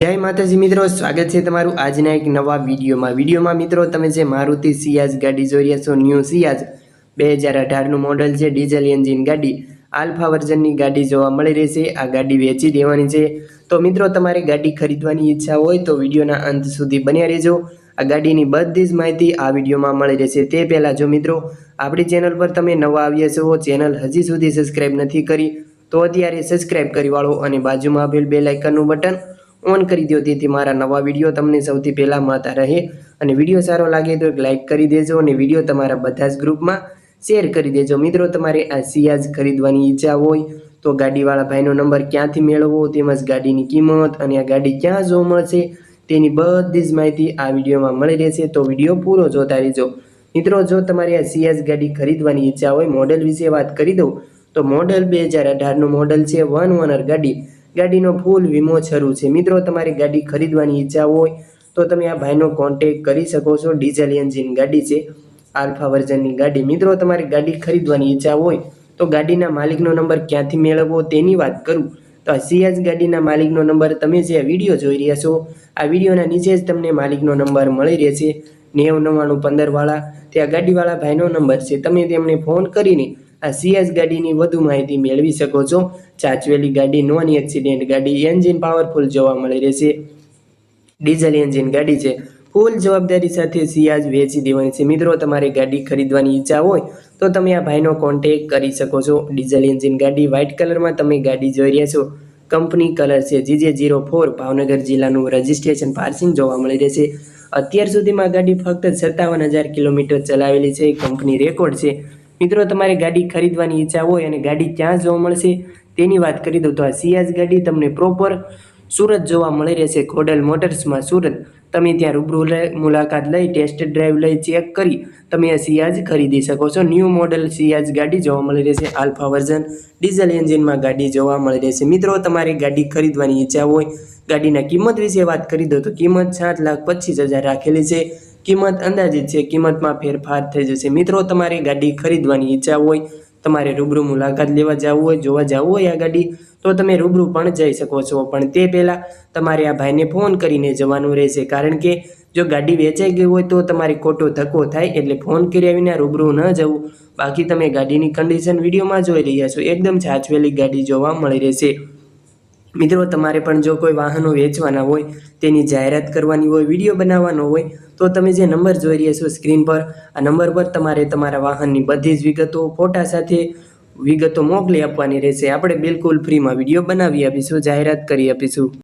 જય માતાજી મિત્રો, સ્વાગત છે તમારું આજના એક નવા વિડીયોમાં. વિડીયોમાં મિત્રો, તમે જે મારુતિ સિયાઝ ગાડી જોઈ રહ્યા છો, ન્યૂ સિયાઝ બે હજાર અઢારનું મોડલ છે, ડીઝલ એન્જિન ગાડી. આલ્ફા વર્ઝનની ગાડી જોવા મળી રહેશે આ ગાડી વેચી દેવાની છે. તો મિત્રો, તમારે ગાડી ખરીદવાની ઈચ્છા હોય તો વિડીયોના અંત સુધી બન્યા રહેજો. આ ગાડીની બધી જ માહિતી આ વિડીયોમાં મળી રહેશે. તે પહેલાં જો મિત્રો, આપણી ચેનલ પર તમે નવા આવ્યા છો, ચેનલ હજી સુધી સબસ્ક્રાઈબ નથી કરી, તો અત્યારે સબસ્ક્રાઈબ કરી વાળો અને બાજુમાં આપેલ બે લાઇકનનું બટન ઓન કરી દો તેથી મારા નવા વીડિયો તમને સૌથી પહેલાં મળતા રહે. અને વીડિયો સારો લાગે તો એક લાઇક કરી દેજો અને વીડિયો તમારા બધા જ ગ્રુપમાં શેર કરી દેજો. મિત્રો, તમારે આ સિયાજ ખરીદવાની ઈચ્છા હોય તો ગાડીવાળા ભાઈનો નંબર ક્યાંથી મેળવવો તેમજ ગાડીની કિંમત અને આ ગાડી ક્યાં જોવા મળશે તેની બધી જ માહિતી આ વિડીયોમાં મળી રહેશે. તો વીડિયો પૂરો જોતા રહેજો. મિત્રો, જો તમારે આ સિયાઝ ગાડી ખરીદવાની ઈચ્છા હોય, મોડલ વિશે વાત કરી દઉં. તો મોડલ બે હજાર અઢારનું મોડલ છે વન ઓનર ગાડી. ગાડીનો ફૂલ વીમો શરૂ છે. મિત્રો, તમારી ગાડી ખરીદવાની ઈચ્છા હોય તો તમે આ ભાઈનો કોન્ટેક કરી શકો છો. ડીઝલ એન્જિન ગાડી છે, આલ્ફા વર્ઝનની ગાડી. મિત્રો, તમારી ગાડી ખરીદવાની ઈચ્છા હોય તો ગાડીના માલિકનો નંબર ક્યાંથી મેળવવો તેની વાત કરું. તો આ સિયાજ ગાડીના માલિકનો નંબર તમે જે વીડિયો જોઈ રહ્યા છો, આ વિડીયોના નીચે જ તમને માલિકનો નંબર મળી રહેશે. નેવ નવ્વાણું પંદરવાળા ત્યાં ગાડીવાળા ભાઈનો નંબર છે. તમે તેમને ફોન કરીને આ સીએસ ગાડીની વધુ માહિતી મેળવી શકો છો. ચાચવેલી ગાડી, નોન એક્સિડેન્ટ ગાડી એન્જિન પાવરફુલ જોવા મળી રહેશે. ડીઝલ એન્જિન ગાડી છે. ફૂલ જવાબદારી સાથે સિયાજ વેચી દેવાની છે. મિત્રો, તમારે ગાડી ખરીદવાની ઈચ્છા હોય તો તમે આ ભાઈનો કોન્ટેક કરી શકો છો. ડીઝલ એન્જિન ગાડી વ્હાઇટ કલરમાં તમે ગાડી જોઈ રહ્યા છો. કંપની કલર છે. જીજે જીરો ફોર ભાવનગર જિલ્લાનું રજિસ્ટ્રેશન પાર્સિંગ જોવા મળી રહેશે. અત્યાર સુધીમાં ગાડી ફક્ત સત્તાવન હજાર કિલોમીટર ચલાવેલી છે. કંપની રેકોર્ડ છે. મિત્રો, તમારે ગાડી ખરીદવાની ઈચ્છા હોય અને ગાડી ક્યાં જોવા મળશે તેની વાત કરી દઉં તો આ સિયાઝ ગાડી તમને પ્રોપર સુરત જોવા મળી રહેશે. ખોડલ મોટર્સમાં સુરત. તમે ત્યાં રૂબરૂ મુલાકાત લઈ ટેસ્ટ ડ્રાઈવ લઈ ચેક કરી, તમે આ સિયાઝ ખરીદી શકો છો. ન્યૂ મોડલ સિયાઝ ગાડી જોવા મળી રહેશે. આલ્ફા વર્ઝન ડીઝલ એન્જિનમાં ગાડી જોવા મળી રહેશે. મિત્રો, તમારે ગાડી ખરીદવાની ઈચ્છા હોય, ગાડીના કિંમત વિશે વાત કરી દો તો કિંમત સાત લાખ પચીસ હજાર રાખેલી છે. કિંમત અંદાજિત છે, કિંમતમાં ફેરફાર થઈ જશે. મિત્રો, તમારી ગાડી ખરીદવાની ઈચ્છા હોય, તમારે રૂબરૂ મુલાકાત લેવા જવું હોય, જોવા જવું હોય આ ગાડી, તો તમે રૂબરૂ પણ જઈ શકો છો. પણ તે પહેલાં તમારે આ ભાઈને ફોન કરીને જવાનું રહેશે. કારણ કે જો ગાડી વેચાઈ ગઈ હોય, તો તમારે ખોટો ધક્કો થાય એટલે ફોન કર્યા વિના રૂબરૂ ન જવું. બાકી તમે ગાડીની કન્ડિશન વિડીયોમાં જોઈ રહ્યા છો. એકદમ સાચવેલી ગાડી જોવા મળી રહેશે. મિત્રો, તમારે પણ જો કોઈ વાહનો વેચવાના હોય, તેની જાહેરાત કરવાની હોય, વીડિયો બનાવવાનો હોય, તો તમે જે નંબર જોઈ રહ્યા છો સ્ક્રીન પર, આ નંબર પર તમારે તમારા વાહનની બધી જ વિગતો, ફોટા સાથે વિગતો મોકલી આપવાની રહેશે. આપણે બિલકુલ ફ્રીમાં વીડિયો બનાવી આપીશું, જાહેરાત કરી આપીશું.